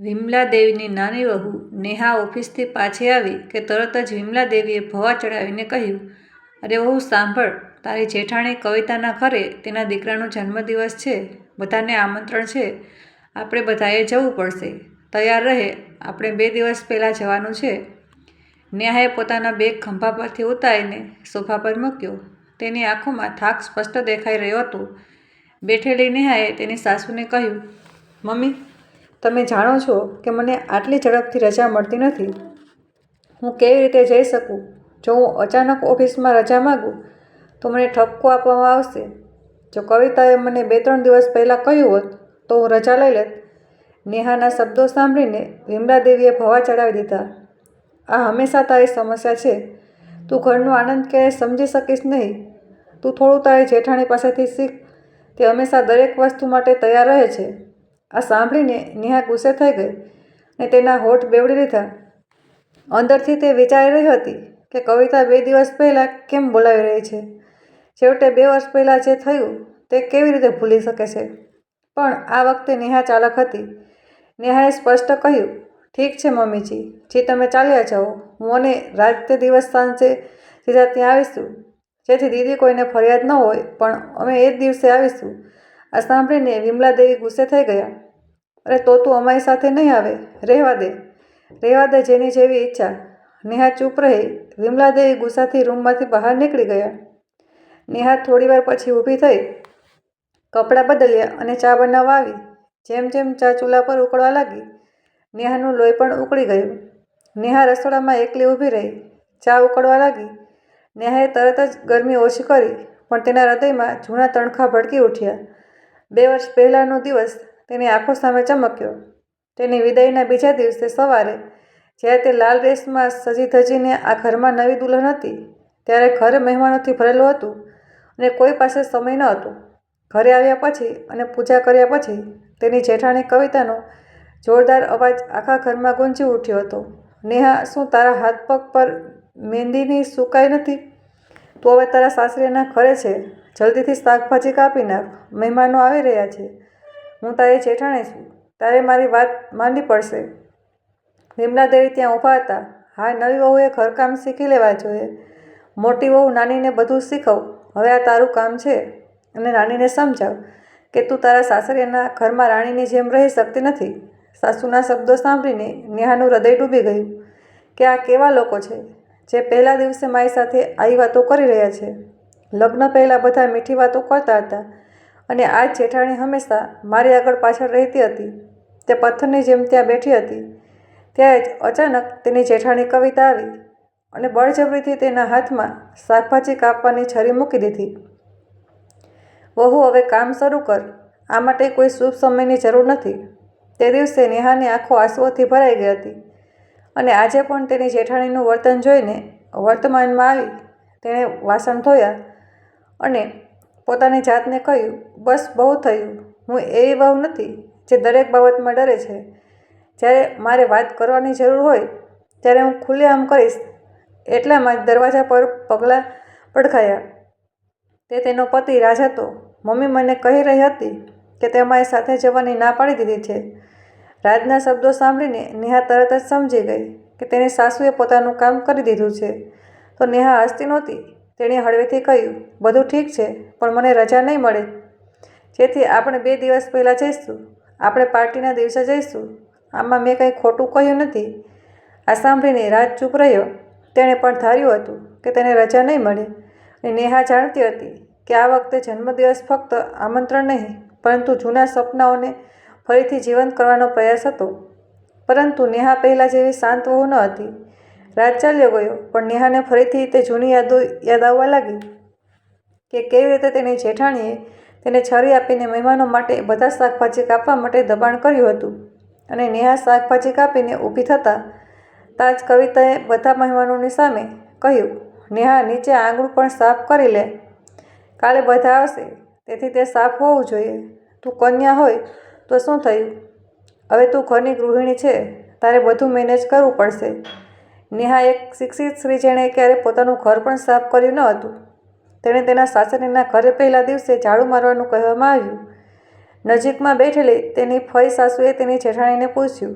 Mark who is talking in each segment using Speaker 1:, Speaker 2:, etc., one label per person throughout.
Speaker 1: વિમલા દેવીની નાની વહુ નેહા ઓફિસથી પાછી આવી કે તરત જ વિમલાદેવીએ ભવા ચડાવીને કહ્યું, અરે વહુ, સાંભળ, તારી જેઠાણી કવિતાના ઘરે તેના દીકરાનો જન્મદિવસ છે, બધાને આમંત્રણ છે. આપણે બધાએ જવું પડશે. તૈયાર રહે, આપણે બે દિવસ પહેલાં જવાનું છે. નેહાએ પોતાના બેગ ખંભા પરથી ઉતારીને સોફા પર મૂક્યો. તેની આંખોમાં થાક સ્પષ્ટ દેખાઈ રહ્યો હતો. બેઠેલી નેહાએ તેની સાસુને કહ્યું, મમ્મી તમે જાણો છો કે મને આટલી ઝડપથી રજા મળતી નથી? હું કેવી રીતે જઈ શકું? જો હું અચાનક ઓફિસમાં રજા માગું, તો મને ઠપકો આપવામાં આવશે. જો કવિતાએ મને બે ત્રણ દિવસ પહેલાં કહ્યું હોત, તો હું રજા લઈ લેત. નેહાના શબ્દો સાંભળીને વિમલા દેવીએ ભવા ચડાવી દીધા. આ હંમેશા તારી સમસ્યા છે. તું ઘરનો આનંદ ક્યારેય સમજી શકીશ નહીં. તું થોડું તારી જેઠાણી પાસેથી શીખ. તે હંમેશા દરેક વસ્તુ માટે તૈયાર રહે છે. આ સાંભળીને નેહા ગુસ્સે થઈ ગઈ અને તેના હોઠ બેવડી લીધા. અંદરથી તે વિચારી રહી હતી કે કવિતા બે દિવસ પહેલાં કેમ બોલાવી રહી છે? છેવટે બે વર્ષ પહેલાં જે થયું તે કેવી રીતે ભૂલી શકે છે? પણ આ વખતે નેહા ચાલક હતી. નેહાએ સ્પષ્ટ કહ્યું, ઠીક છે મમ્મીજી, જે તમે ચાલ્યા જાઓ હું અને રાત દિવસ સાંજે સીધા ત્યાં આવીશું. જેથી દીદી કોઈને ફરિયાદ ન હોય, પણ અમે એ જ દિવસે આવીશું. આ સાંભળીને વિમલાદેવી ગુસ્સે થઈ ગયા. અરે, તો તું અમારી સાથે નહીં આવે. રહેવા દે. રહેવા દે જેની જેવી ઈચ્છા. નેહા ચૂપ રહી. વિમલાદેવી ગુસ્સાથી રૂમમાંથી બહાર નીકળી ગયા. નેહા થોડીવાર પછી ઊભી થઈ. કપડાં બદલ્યા અને ચા બનાવવા આવી. જેમ જેમ ચા ચૂલા પર ઉકળવા લાગી નેહાનું લોહી પણ ઉકળી ગયું. નેહા રસોડામાં એકલી ઊભી રહી. ચા ઉકળવા લાગી. નેહાએ તરત જ ગરમી ઓછી કરી, પણ તેના હૃદયમાં જૂના તણખા ભડકી ઉઠ્યા. બે વર્ષ પહેલાંનો દિવસ તેની આંખો સામે ચમક્યો. તેની વિદાયના બીજા દિવસે સવારે, જ્યારે તે લાલ ડ્રેસમાં સજી ધજીને આ ઘરમાં નવી દુલ્હન હતી, ત્યારે ઘર મહેમાનોથી ભરેલું હતું અને કોઈ પાસે સમય ન હતો. ઘરે આવ્યા પછી અને પૂજા કર્યા પછી તેની જેઠાણી કવિતાનો જોરદાર અવાજ આખા ઘરમાં ગુંજી ઉઠ્યો હતો. નેહા, શું તારા હાથ પગ પર મહેંદીની સુકાઈ નથી? તો હવે તારા સાસરીના ઘરે છે. જલ્દીથી શાકભાજી કાપી નાખ મહેમાનો આવી રહ્યા છે. હું તારી જેઠાણી છું. તારે મારી વાત માનવી પડશે. વિમલાદેવી ત્યાં ઊભા હતા. હા, નવી વહુએ ઘરકામ શીખી લેવા જોઈએ. મોટી વહુ નાનીને બધું શીખવ. હવે આ તારું કામ છે અને નાનીને સમજાવ કે તું તારા સાસરીના ઘરમાં રાણીની જેમ રહી શકતી નથી. સાસુના શબ્દો સાંભળીને નેહાનું હૃદય ડૂબી ગયું કે આ કેવા લોકો છે? જે પહેલા દિવસે મારી સાથે આવી વાતો કરી રહ્યા છે. લગ્ન પહેલાં બધા મીઠી વાતો કરતા હતા અને આ જેઠાણી હંમેશા મારી આગળ પાછળ રહેતી હતી. તે પથ્થરની જેમ ત્યાં બેઠી હતી. ત્યારે જ અચાનક તેની જેઠાણી કવિતા આવી અને બળજબરીથી તેના હાથમાં શાકભાજી કાપવાની છરી મૂકી દીધી. વહુ, હવે કામ શરૂ કર. આ માટે કોઈ શુભ સમયની જરૂર નથી. તે દિવસે નેહાની આંખો આંસુઓથી ભરાઈ ગઈ હતી અને આજે પણ તેની જેઠાણીનું વર્તન જોઈને વર્તમાનમાં આવી તેણે વાસણ ધોયા અને પોતાની જાતને કહ્યું, બસ બહુ થયું. હું એવી વહુ નથી જે દરેક બાબતમાં ડરે છે. જ્યારે મારે વાત કરવાની જરૂર હોય, ત્યારે હું ખુલ્લેઆમ કરીશ. એટલામાં જ દરવાજા પર પગલાં પડખાયા. તે તેનો પતિ રાજ હતો. મમ્મી મને કહી રહી હતી કે તે અમારી સાથે જવાની ના પાડી દીધી છે. રાજના શબ્દો સાંભળીને નેહા તરત જ સમજી ગઈ કે તેની સાસુએ પોતાનું કામ કરી દીધું છે. તો નેહા હસતી નહોતી તેણે હળવેથી કહ્યું, બધું ઠીક છે, પણ મને રજા નહીં મળે. જેથી આપણે બે દિવસ પહેલાં જઈશું. આપણે પાર્ટીના દિવસે જઈશું. આમાં મેં કંઈ ખોટું કહ્યું નથી. આ સાંભળીને રાજ ચૂપ રહ્યો. તેણે પણ ધાર્યું હતું કે તેને રજા નહીં મળે. અને નેહા જાણતી હતી કે આ વખતે જન્મદિવસ ફક્ત આમંત્રણ નહીં, પરંતુ જૂના સપનાઓને ફરીથી જીવંત કરવાનો પ્રયાસ હતો. પરંતુ નેહા પહેલાં જેવી શાંત વહુ ન હતી. રાત ચાલ્યો ગયો, પણ નેહાને ફરીથી તે જૂની યાદો યાદ આવવા લાગી કે કેવી રીતે તેની જેઠાણીએ તેને છરી આપીને મહેમાનો માટે બધા શાકભાજી કાપવા માટે દબાણ કર્યું હતું અને નેહા શાકભાજી કાપીને ઊભી થતાં તાજ કવિતાએ બધા મહેમાનોની સામે કહ્યું, નેહા, નીચે આંગળું પણ સાફ કરી લે. કાલે બધા આવશે, તેથી તે સાફ હોવું જોઈએ. તું કન્યા હોય તો શું થયું? હવે તું ઘરની ગૃહિણી છે, તારે બધું મેનેજ કરવું પડશે. નેહા એક શિક્ષિત સ્ત્રી જેણે ક્યારે પોતાનું ઘર પણ સાફ કર્યું ન હતું. તેણે તેના સાસરીના ઘરે પહેલા દિવસે ઝાડુ મારવાનું કહેવામાં આવ્યું. નજીકમાં બેઠેલી તેની ફઈ સાસુએ તેની જેઠાણીને પૂછ્યું,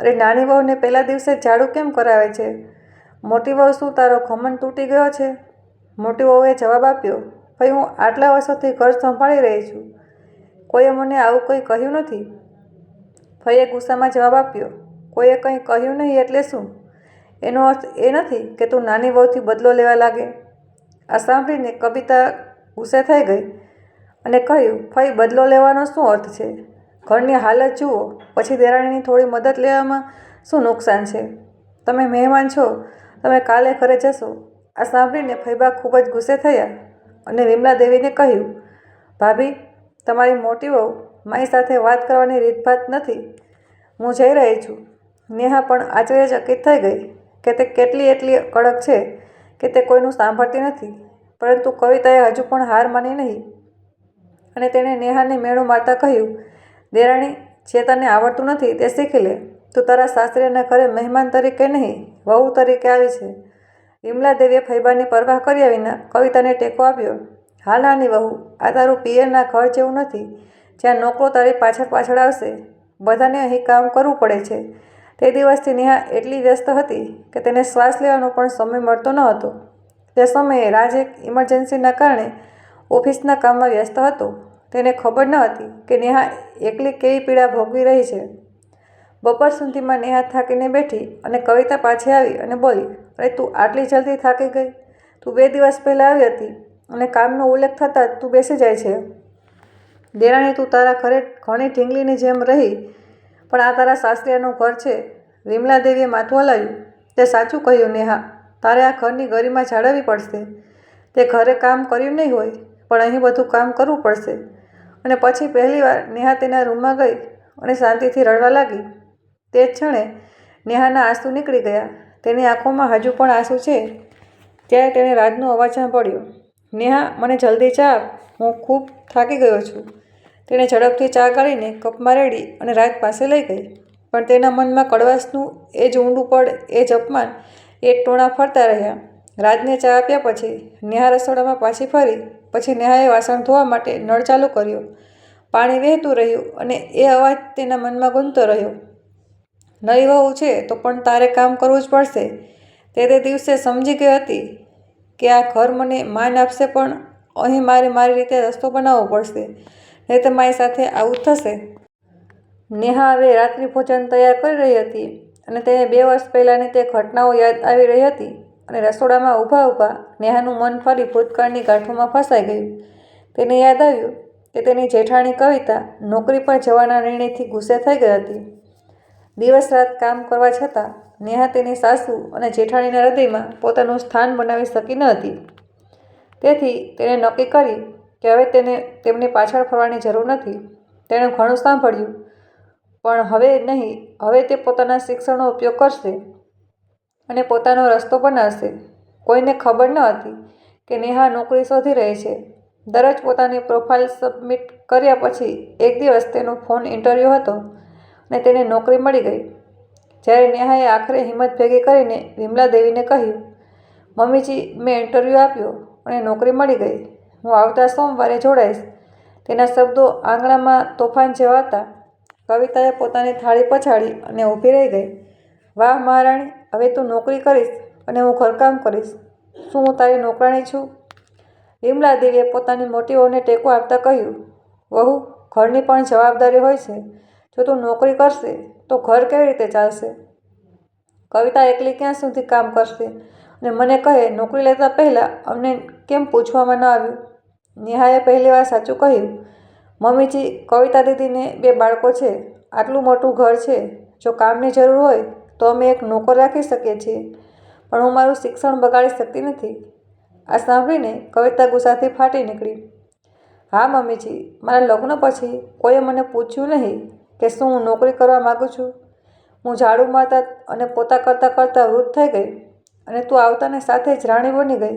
Speaker 1: અરે, નાની વહુને પહેલા દિવસે ઝાડુ કેમ કરાવે છે? મોટી વહુ શું તારો ખમણ તૂટી ગયો છે? મોટી વહુએ જવાબ આપ્યો ભાઈ હું આટલા વર્ષોથી ઘર સંભાળી રહી છું. કોઈએ મને આવું કંઈ કહ્યું નથી? ફઈએ ગુસ્સામાં જવાબ આપ્યો, કોઈએ કંઈ કહ્યું નહીં એટલે શું? એનો અર્થ એ નથી કે તું નાની વહુથી બદલો લેવા લાગે. આ સાંભળીને કવિતા ગુસ્સે થઈ ગઈ અને કહ્યું ફઈ બદલો લેવાનો શું અર્થ છે? ઘરની હાલત જુઓ, પછી દેરાણીની થોડી મદદ લેવામાં શું નુકસાન છે? તમે મહેમાન છો, તમે કાલે ઘરે જશો. આ સાંભળીને ફૈબા ખૂબ જ ગુસ્સે થયા અને વિમલા દેવીને કહ્યું, ભાભી, તમારી મોટી વહુ મારી સાથે વાત કરવાની રીતભાત નથી. હું જઈ રહી છું. નેહા પણ આશ્ચર્યચકિત થઈ ગઈ. કે તે કેટલી એટલી કડક છે કે તે કોઈનું સાંભળતી નથી, પરંતુ કવિતાએ હજુ પણ હાર માની નહીં. અને તેણે નેહાને મેણું મારતા કહ્યું, દેરાણી જે તને આવડતું નથી, તે શીખી લે. તું તારા સાસરીના ઘરે મહેમાન તરીકે નહીં, વહુ તરીકે આવી છે. વિમલા દેવીએ ફૈબાની પરવાહ કર્યા વિના કવિતાને ટેકો આપ્યો હા નાની વહુ, આ તારું પિયરના ઘર જેવું નથી. જ્યાં નોકરો તારી પાછળ પાછળ આવશે, બધાને અહીં કામ કરવું પડે છે. તે દિવસથી નેહા એટલી વ્યસ્ત હતી કે તેને શ્વાસ લેવાનો પણ સમય મળતો ન હતો. તે સમયે રાજ એક ઇમરજન્સીના કારણે ઓફિસના કામમાં વ્યસ્ત હતો. તેને ખબર ન હતી કે નેહા એકલી કેવી પીડા ભોગવી રહી છે. બપોર સુધીમાં નેહા થાકીને બેઠી અને કવિતા પાછી આવી અને બોલી, અરે, તું આટલી જલ્દી થાકી ગઈ. તું બે દિવસ પહેલાં આવી હતી અને કામનો ઉલ્લેખ થતાં તું બેસી જાય છે. દેરાણી, તું તારા ઘરે ઘણી ઢીંગલીની જેમ રહી પણ આ તારા સાસરિયાનું ઘર છે. વિમલા દેવીએ માથું હલાવ્યું. તે સાચું કહ્યું, નેહા. તારે આ ઘરની ગરિમા જાળવવી પડશે. તે ઘરે કામ કર્યું નહીં હોય, પણ અહીં બધું કામ કરવું પડશે. અને પછી પહેલીવાર નેહા તેના રૂમમાં ગઈ અને શાંતિથી રડવા લાગી. તે જ ક્ષણે નેહાના આંસુ નીકળી ગયા. તેની આંખોમાં હજુ પણ આંસુ છે. ત્યારે તેણે રાજનો અવાજ સાંભળ્યો. નેહા, મને જલ્દી ચા હું ખૂબ થાકી ગયો છું. તેણે ઝડપથી ચા કાઢીને કપમાં રેડી અને રાત પાસે લઈ ગઈ. પણ તેના મનમાં કડવાશનું એ જ ઊંડું પડ, એ જ અપમાન, એ ટોણા ફરતા રહ્યા. રાજને ચા આપ્યા પછી નેહા રસોડામાં પાછી ફરી, પછી નેહાએ વાસણ ધોવા માટે નળ ચાલુ કર્યો. પાણી વહેતું રહ્યું અને એ અવાજ તેના મનમાં ગુંજતો રહ્યો. નહીં વહુ છે તો પણ તારે કામ કરવું જ પડશે. તે તે દિવસે સમજી ગઈ હતી કે આ ઘર મને માન આપશે પણ અહીં મારે મારી રીતે રસ્તો બનાવવો પડશે. નહીં તમારી સાથે આવું થશે. નેહા હવે રાત્રિ ભોજન તૈયાર કરી રહી હતી અને તેને બે વર્ષ પહેલાંની તે ઘટનાઓ યાદ આવી રહી હતી અને રસોડામાં ઊભા ઊભા નેહાનું મન ફરી ભૂતકાળની ગાંઠોમાં ફસાઈ ગયું. તેને યાદ આવ્યું કે તેની જેઠાણી કવિતા નોકરી પર જવાના નિર્ણયથી ગુસ્સે થઈ ગઈ હતી. દિવસ રાત કામ કરવા છતાં નેહા તેની સાસુ અને જેઠાણીના હૃદયમાં પોતાનું સ્થાન બનાવી શકી ન હતી. તેથી તેણે નક્કી કર્યું કે હવે તેને તેમની પાછળ ફરવાની જરૂર નથી. તેણે ઘણું સાંભળ્યું, પણ હવે નહીં, હવે તે પોતાના શિક્ષણનો ઉપયોગ કરશે અને પોતાનો રસ્તો બનાવશે. કોઈને ખબર ન હતી કે નેહા નોકરી શોધી રહી છે. દરરોજ પોતાની પ્રોફાઇલ સબમિટ કર્યા પછી એક દિવસ તેનો ફોન ઇન્ટરવ્યૂ હતો અને તેને નોકરી મળી ગઈ. જ્યારે નેહાએ આખરે હિંમત ભેગી કરીને વિમલા દેવીને કહ્યું, મમ્મીજી, મેં ઇન્ટરવ્યૂ આપ્યો અને નોકરી મળી ગઈ. હું આવતા સોમવારે જોડાઈશ. તેના શબ્દો આંગણામાં તોફાન જેવા હતા. કવિતાએ પોતાની થાળી પછાડી અને ઊભી રહી ગઈ. વાહ મહારાણી, હવે તું નોકરી કરીશ અને હું ઘરકામ કરીશ. શું હું તારી નોકરાણી છું? વિમલાદેવીએ પોતાની મોટીઓને ટેકો આપતા કહ્યું, વહુ, ઘરની પણ જવાબદારી હોય છે. જો તું નોકરી કરશે, તો ઘર કેવી રીતે ચાલશે? કવિતા એકલી ક્યાં સુધી કામ કરશે? અને મને કહે, નોકરી લેતા પહેલાં અમને કેમ પૂછવામાં ન આવ્યું? નેહાએ પહેલી વાર સાચું કહ્યું, મમ્મીજી, કવિતા દીદીને બે બાળકો છે. આટલું મોટું ઘર છે. જો કામની જરૂર હોય, તો અમે એક નોકર રાખી શકીએ છીએ. પણ હું મારું શિક્ષણ બગાડી શકતી નથી. આ સાંભળીને કવિતા ગુસ્સાથી ફાટી નીકળી. હા, મમ્મીજી, મારા લગ્ન પછી કોઈએ મને પૂછ્યું નહીં કે શું હું નોકરી કરવા માગું છું? હું ઝાડુ મારતા અને પોતા કરતાં કરતાં વૃદ્ધ થઈ ગઈ. અને તું આવતાને સાથે જ રાણી બની ગઈ.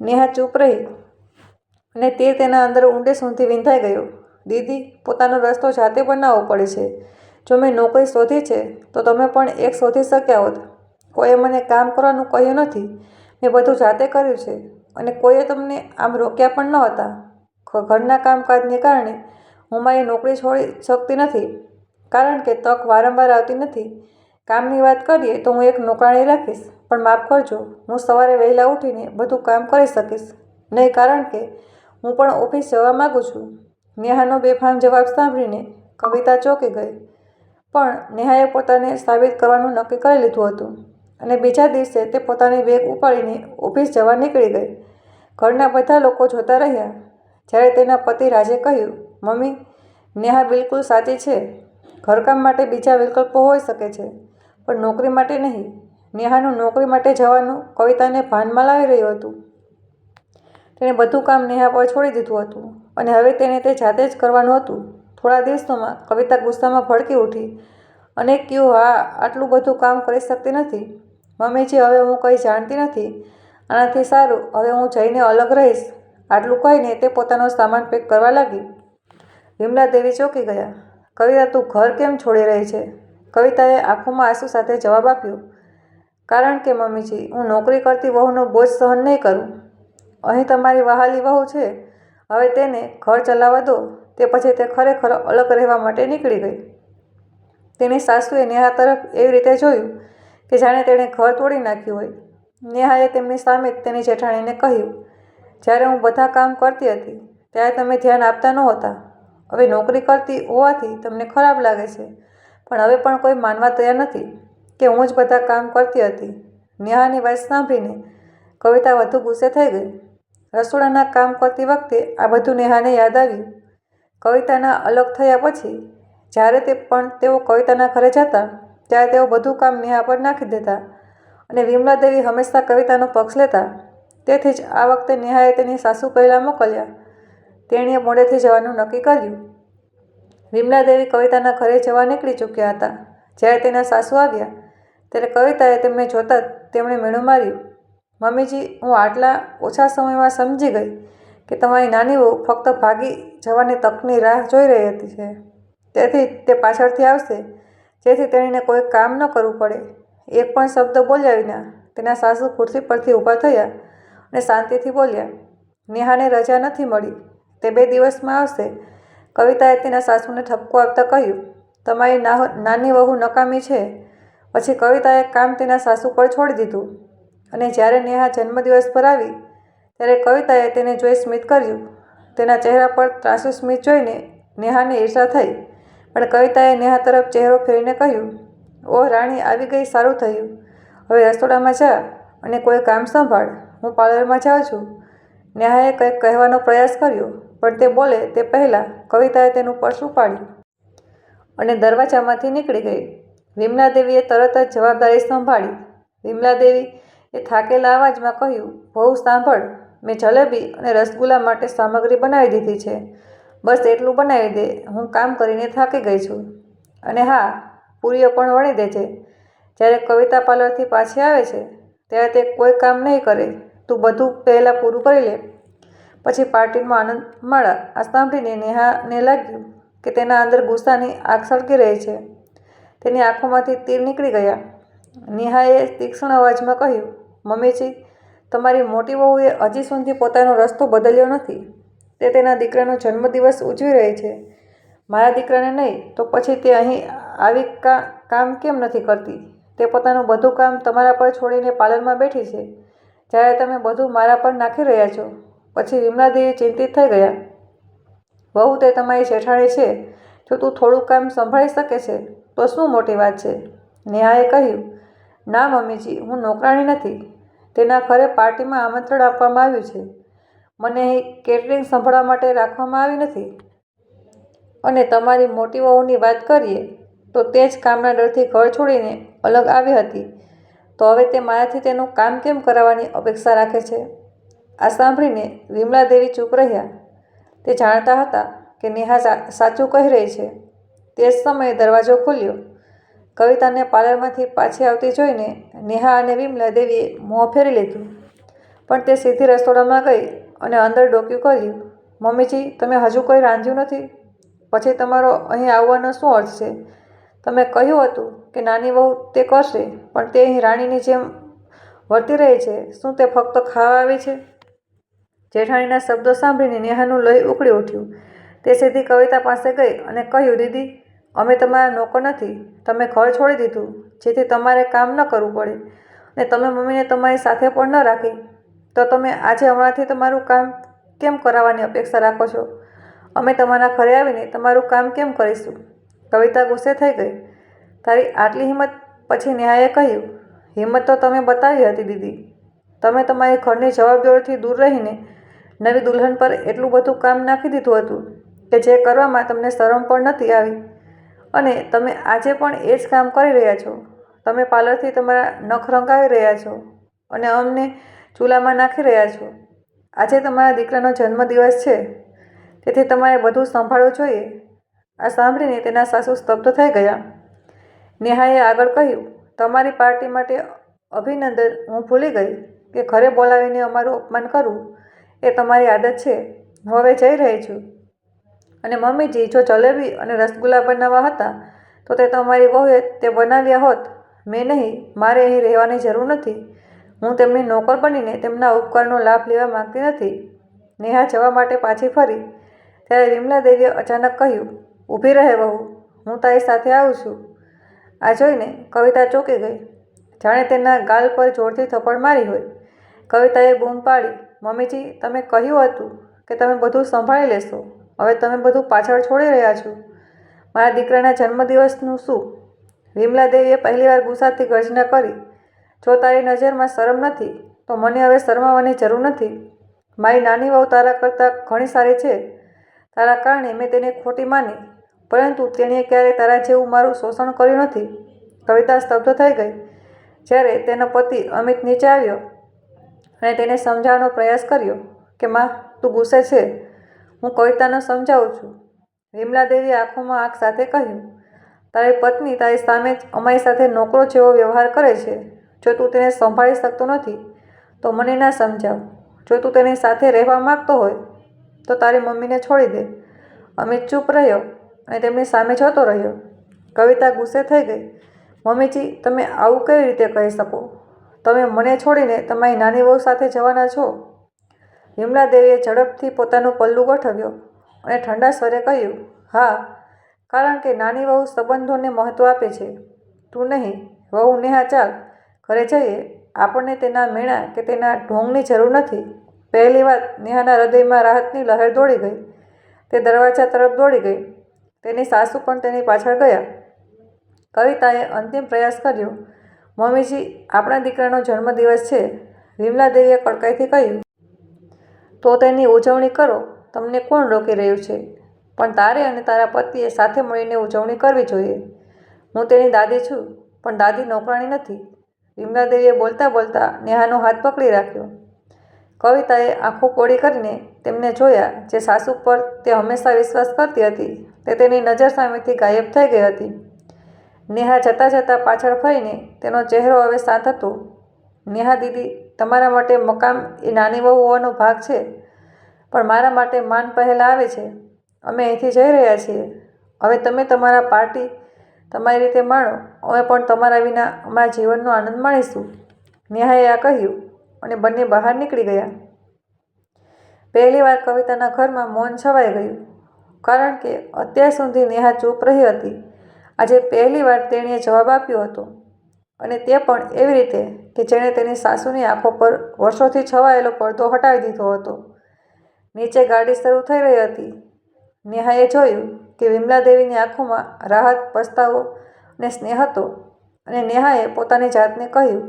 Speaker 1: નેહા ચૂપ રહી અને તે તેના અંદર ઊંડે સુધી વિંધાઈ ગયો. દીદી, પોતાનો રસ્તો જાતે બનાવવો પડે છે. જો મેં નોકરી શોધી છે, તો તમે પણ એક શોધી શક્યા હોત. કોઈએ મને કામ કરવાનું કહ્યું નથી. મેં બધું જાતે કર્યું છે અને કોઈએ તમને આમ રોક્યા પણ ન હતા. ઘરના કામકાજને કારણે હું મારી નોકરી છોડી શકતી નથી. કારણ કે તક વારંવાર આવતી નથી. કામની વાત કરીએ તો હું એક નોકરાણી રાખીશ. પણ માફ કરજો, હું સવારે વહેલા ઉઠીને બધું કામ કરી શકીશ. નહીં કારણ કે હું પણ ઓફિસ જવા માગું છું. નેહાનો બેફામ જવાબ સાંભળીને કવિતા ચોંકી ગઈ. પણ નેહાએ પોતાને સાબિત કરવાનું નક્કી કરી લીધું હતું અને બીજા દિવસે તે પોતાની બેગ ઉપાડીને ઓફિસ જવા નીકળી ગઈ. ઘરના બધા લોકો જોતા રહ્યા. જ્યારે તેના પતિ રાજે કહ્યું, મમ્મી, નેહા બિલકુલ સાચી છે. ઘરકામ માટે બીજા વિકલ્પો હોઈ શકે છે, પણ નોકરી માટે નહીં. નેહાનું નોકરી માટે જવાનું કવિતાને ભાનમાં લાવી રહ્યું હતું. તેણે બધું કામ નેહા પર છોડી દીધું હતું અને હવે તેને તે જાતે જ કરવાનું હતું. થોડા દિવસોમાં કવિતા ગુસ્સામાં ભડકી ઉઠી અને કહ્યું હા, આટલું બધું કામ કરી શકતી નથી. મમ્મીજી, હવે હું કંઈ જાણતી નથી. આનાથી સારું, હવે હું જઈને અલગ રહીશ. આટલું કહીને તે પોતાનો સામાન પેક કરવા લાગી. વિમલા દેવી ચોંકી ગયા. કવિતા, તું ઘર કેમ છોડી રહી છે? કવિતાએ આંખોમાં આંસુ સાથે જવાબ આપ્યો. કારણ કે, મમ્મીજી, હું નોકરી કરતી વહુનો બોજ સહન નહીં કરું. અહીં તમારી વહાલી વહુ છે. હવે તેને ઘર ચલાવવા દો. તે પછી તે ખરેખર અલગ રહેવા માટે નીકળી ગઈ. તેની સાસુએ નેહા તરફ એવી રીતે જોયું કે જાણે તેણે ઘર તોડી નાખ્યું હોય. નેહાએ તેમની સામે તેની જેઠાણીને કહ્યું, જ્યારે હું બધા કામ કરતી હતી, ત્યારે તમે ધ્યાન આપતા નહોતા. હવે નોકરી કરતી હોવાથી તમને ખરાબ લાગે છે. પણ હવે પણ કોઈ માનવા તૈયાર નથી. કે હું જ બધા કામ કરતી હતી. નેહાની વાત સાંભળીને કવિતા વધુ ગુસ્સે થઈ ગઈ. રસોડાના કામ કરતી વખતે આ બધું નેહાને યાદ આવ્યું. કવિતાના અલગ થયા પછી, જ્યારે તે પણ તેઓ કવિતાના ઘરે જતા, ત્યારે તેઓ બધું કામ નેહા પર નાખી દેતા અને વિમલા દેવી હંમેશા કવિતાનો પક્ષ લેતા. તેથી જ આ વખતે નેહાએ તેની સાસુ પહેલાં મોકલ્યા. તેણીએ મોડેથી જવાનું નક્કી કર્યું. વિમલા દેવી કવિતાના ઘરે જવા નીકળી ચૂક્યા હતા. જ્યારે તેના સાસુ આવ્યા ત્યારે કવિતાએ તેમને જોતાં જ તેમણે મેણું માર્યું. મમ્મીજી, હું આટલા ઓછા સમયમાં સમજી ગઈ કે તમારી નાની વહુ ફક્ત ભાગી જવાની તકની રાહ જોઈ રહી હતી છે. તેથી તે પાછળથી આવશે. જેથી તેણીને કોઈ કામ ન કરવું પડે. એક પણ શબ્દ બોલ્યા વિના તેના સાસુ ખુરશી પરથી ઊભા થયા અને શાંતિથી બોલ્યા, નેહાને રજા નથી મળી. તે બે દિવસમાં આવશે. કવિતાએ તેના સાસુને ઠપકો આપતા કહ્યું, તમારી નાની વહુ નકામી છે. પછી કવિતાએ કામ તેના સાસુ પર છોડી દીધું. અને જ્યારે નેહા જન્મદિવસ પર આવી, ત્યારે કવિતાએ તેને જોઈ સ્મિત કર્યું. તેના ચહેરા પર ત્રાસુ સ્મિત જોઈને નેહાને ઈર્ષા થઈ. પણ કવિતાએ નેહા તરફ ચહેરો ફેરીને કહ્યું, ઓહ, રાણી, આવી ગઈ, સારું થયું. હવે રસોડામાં જા અને કોઈ કામ સંભાળ. હું પાર્લરમાં જાઉં છું. નેહાએ કંઈક કહેવાનો પ્રયાસ કર્યો, પણ તે બોલે તે પહેલાં કવિતાએ તેનું પર્સ ઉપાડ્યું અને દરવાજામાંથી નીકળી ગઈ. વિમલા દેવીએ તરત જ જવાબદારી સંભાળી. વિમલાદેવી એ થાકેલા અવાજમાં કહ્યું, બહુ સાંભળ, મેં જલેબી અને રસગુલ્લા માટે સામગ્રી બનાવી દીધી છે. બસ એટલું બનાવી દે, હું કામ કરીને થાકી ગઈ છું. અને હા, પૂરીઓ પણ વણી દેજે. જ્યારે કવિતા પાર્લરથી પાછી આવે છે, ત્યારે તે કોઈ કામ નહીં કરે. તું બધું પહેલાં પૂરું કરી લે. પછી પાર્ટીમાં આનંદ માળા આ સાંભળીને નેહાને લાગ્યું કે તેના અંદર ગુસ્સાની આગ સળગી રહી છે. તેની આંખોમાંથી તીર નીકળી ગયા. નિહાએ તીક્ષ્ણ અવાજમાં કહ્યું, મમ્મીજી, તમારી મોટી વહુએ હજી સુધી પોતાનો રસ્તો બદલ્યો નથી. તે તેના દીકરાનો જન્મદિવસ ઉજવી રહી છે. મારા દીકરાને નહીં, તો પછી તે અહીં આવી કા, કામ કેમ નથી કરતી? તે પોતાનું બધું કામ તમારા પર છોડીને પાલનમાં બેઠી છે. જ્યારે તમે બધું મારા પર નાખી રહ્યા છો, પછી વિમલાદેવી ચિંતિત થઈ ગયા. વહુ તે તમારી જેઠાણી છે. જો તું થોડું કામ સંભાળી શકે છે, તો શું મોટી વાત છે? નેહાએ કહ્યું, ના મમ્મીજી, હું નોકરાણી નથી. તેના ઘરે પાર્ટીમાં આમંત્રણ આપવામાં આવ્યું છે. મને કેટરિંગ સંભાળવા માટે રાખવામાં આવી નથી. અને તમારી મોટી વહુની વાત કરીએ, તો તે જ કામના ડરથી ઘર છોડીને અલગ આવી હતી. તો હવે તે મારાથી તેનું કામ કેમ કરાવવાની અપેક્ષા રાખે છે? આ સાંભળીને વિમલા દેવી ચૂપ રહ્યા. તે જાણતા હતા કે નેહા સાચું કહી રહી છે. તે જ સમયે દરવાજો ખોલ્યો. કવિતાને પાર્લરમાંથી પાછી આવતી જોઈને નેહા અને વિમલા દેવીએ મોં ફેરી લીધું. પણ તે સીધી રસોડામાં ગઈ અને અંદર ડોક્યું કર્યું મમ્મીજી, તમે હજુ કોઈ રાંધ્યું નથી? પછી તમારો અહીં આવવાનો શું અર્થ છે? તમે કહ્યું હતું કે નાની વહુ તે કરશે, પણ તે અહીં રાણીની જેમ વર્તી રહી છે. શું તે ફક્ત ખાવા આવી છે? જેઠાણીના શબ્દો સાંભળીને નેહાનું લય ઉકળી ઉઠ્યું. તે સીધી કવિતા પાસે ગઈ અને કહ્યું, દીદી, અમે તમારા નોકર નથી. તમે ઘર છોડી દીધું, જેથી તમારે કામ ન કરવું પડે. અને તમે મમ્મીને તમારી સાથે પણ ન રાખી. તો તમે આજે હમણાંથી તમારું કામ કેમ કરાવવાની અપેક્ષા રાખો છો? અમે તમારા ઘરે આવીને તમારું કામ કેમ કરીશું? કવિતા ગુસ્સે થઈ ગઈ. તારી આટલી હિંમત પછી નેહાએ કહ્યું. હિંમત તો તમે બતાવી હતી, દીદી. તમે તમારી ઘરની જવાબદારીથી દૂર રહીને નવી દુલ્હન પર એટલું બધું કામ નાખી દીધું હતું. કે જે કરવામાં તમને શરમ પણ નથી આવી. અને તમે આજે પણ એ જ કામ કરી રહ્યા છો. તમે પાર્લરથી તમારા નખ રંગાવી રહ્યા છો અને અમને ચૂલામાં નાખી રહ્યા છો. આજે તમારા દીકરાનો જન્મદિવસ છે. તેથી તમારે બધું સંભાળવું જોઈએ. આ સાંભળીને તેના સાસુ સ્તબ્ધ થઈ ગયા. નેહાએ આગળ કહ્યું, તમારી પાર્ટી માટે અભિનંદન. હું ભૂલી ગઈ કે ઘરે બોલાવીને અમારું અપમાન કરવું એ તમારી આદત છે. હું હવે જઈ રહી છું. અને મમ્મીજી જો જલેબી અને રસગુલ્લા બનાવવા હતા, તો તે તમારી વહુએ તે બનાવ્યા હોત. મેં નહીં, મારે અહીં રહેવાની જરૂર નથી. હું તેમની નોકર બનીને તેમના ઉપકારનો લાભ લેવા માગતી નથી. નેહા જવા માટે પાછી ફરી. ત્યારે વિમલા દેવીએ અચાનક કહ્યું, ઊભી રહે વહુ, હું તારી સાથે આવું છું. આ જોઈને કવિતા ચોંકી ગઈ. જાણે તેના ગાલ પર જોરથી થપ્પડ મારી હોય. કવિતાએ બૂમ પાડી, મમ્મીજી, તમે કહ્યું હતું કે તમે બધું સંભાળી લેશો. હવે તમે બધું પાછળ છોડી રહ્યા છો. મારા દીકરાના જન્મદિવસનું શું? વિમલા દેવીએ પહેલીવાર ગુસ્સાથી ગર્જના કરી, જો તારી નજરમાં શરમ નથી, તો મને હવે શરમાવાની જરૂર નથી. મારી નાની વહુ તારા કરતાં ઘણી સારી છે. તારા કારણે મેં તેને ખોટી માની, પરંતુ તેણે ક્યારેય તારા જેવું મારું શોષણ કર્યું નથી. કવિતા સ્તબ્ધ થઈ ગઈ, જ્યારે તેનો પતિ અમિત નીચે આવ્યો અને તેને સમજાવવાનો પ્રયાસ કર્યો કે, માં, તું ગુસ્સે છે. હું કવિતાને સમજાવું છું. વિમલા દેવીએ આંખોમાં આંખ સાથે કહ્યું, તારી પત્ની તારી સામે જ અમારી સાથે નોકરો જેવો વ્યવહાર કરે છે. જો તું તેને સંભાળી શકતો નથી, તો મને ના સમજાવ. જો તું તેની સાથે રહેવા માગતો હોય, તો તારી મમ્મીને છોડી દે અમિત ચૂપ રહ્યો અને તેમની સામે જતો રહ્યો. કવિતા ગુસ્સે થઈ ગઈ. મમ્મીજી, તમે આવું કેવી રીતે કહી શકો? તમે મને છોડીને તમારી નાની વહુ સાથે જવાના છો? વિમલા દેવીએ ઝડપથી પોતાનું પલ્લું ગોઠવ્યો અને ઠંડા સ્વરે કહ્યું, હા, કારણ કે નાની વહુ સંબંધોને મહત્ત્વ આપે છે. તું નહીં, વહુ નેહા ચાલ, ઘરે જઈએ. આપણને તેના મેણા કે તેના ઢોંગની જરૂર નથી. પહેલી વાત નેહાના હૃદયમાં રાહતની લહેર દોડી ગઈ. તે દરવાજા તરફ દોડી ગઈ. તેની સાસુ પણ તેની પાછળ ગયા. કવિતાએ અંતિમ પ્રયાસ કર્યો, મમ્મીજી, આપણા દીકરાનો જન્મદિવસ છે. વિમલા દેવીએ કડકાઈથી કહ્યું તો તેની ઉજવણી કરો. તમને કોણ રોકી રહ્યું છે? પણ તારે અને તારા પતિએ સાથે મળીને ઉજવણી કરવી જોઈએ. હું તેની દાદી છું, પણ દાદી નોકરાણી નથી. વિમલાદેવીએ બોલતા બોલતા નેહાનો હાથ પકડી રાખ્યો. કવિતાએ આંખો કોળી કરીને તેમને જોયા જે સાસુ પર તે હંમેશા વિશ્વાસ કરતી હતી. તે તેની નજર સામેથી ગાયબ થઈ ગઈ હતી. નેહા જતાં જતાં પાછળ ફરીને તેનો ચહેરો હવે શાંત હતો. નેહા દીદી તમારા માટે મકામ એ નાની વહુ હોવાનો ભાગ છે, પણ મારા માટે માન પહેલાં આવે છે. અમે અહીંથી જઈ રહ્યા છીએ. હવે તમે તમારા પાર્ટી તમારી રીતે માણો. અમે પણ તમારા વિના અમારા જીવનનો આનંદ માણીશું. નેહાએ આ કહ્યું અને બંને બહાર નીકળી ગયા. પહેલીવાર કવિતાના ઘરમાં મૌન છવાઈ ગયું, કારણ કે અત્યાર સુધી નેહા ચૂપ રહી હતી. આજે પહેલીવાર તેણીએ જવાબ આપ્યો હતો. અને તે પણ એવી રીતે કે જેણે તેની સાસુની આંખો પર વર્ષોથી છવાયેલો પડદો હટાવી દીધો હતો. નીચે ગાડી શરૂ થઈ રહી હતી. નેહાએ જોયું કે વિમલા દેવીની આંખોમાં રાહત, પસ્તાવો અને સ્નેહ હતો અને નેહાએ પોતાની જાતને કહ્યું,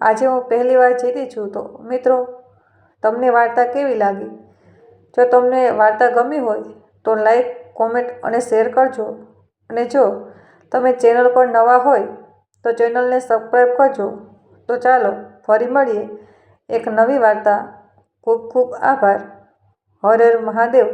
Speaker 1: આજે હું પહેલીવાર જીતી છું તો મિત્રો, તમને વાર્તા કેવી લાગી? જો તમને વાર્તા ગમી હોય તો લાઈક, કોમેન્ટ અને શેર કરજો. અને જો તમે ચેનલ પર નવા હોય તો ચેનલને સબસ્ક્રાઈબ કરજો. તો ચાલો ફરી મળીએ. એક નવી વાર્તા. ખૂબ ખૂબ આભાર. હર મહાદેવ.